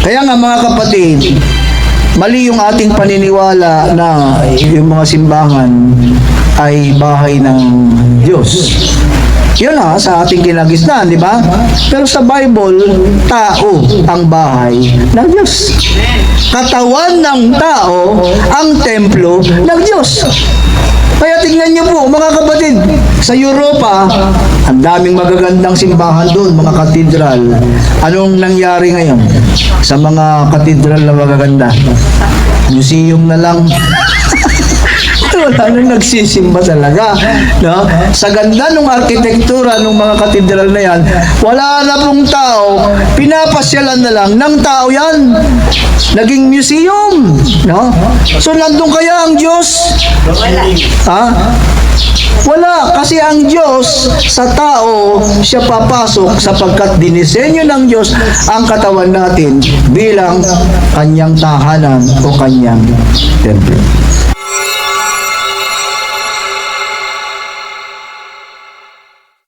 Kaya nga mga kapatid, mali yung ating paniniwala na yung mga simbahan ay bahay ng Diyos. Yun na, sa ating kinagisnan, di ba? Pero sa Bible, tao ang bahay ng Diyos. Katawan ng tao ang templo ng Diyos. Kaya tingnan niyo po, mga sa Europa, ang daming magagandang simbahan doon, mga katedral. Anong nangyari ngayon sa mga katedral na magaganda? Museum na lang. Wala nang nagsisimba talaga. No? Sa ganda ng arkitektura ng mga katedral na yan, wala na pong tao, pinapasyalan na lang ng tao yan. Naging museum. No? So, nandun kaya ang Diyos? Ha? Kasi ang Diyos sa tao siya papasok sapagkat dinisenyo ng Diyos ang katawan natin bilang kanyang tahanan o kanyang templo.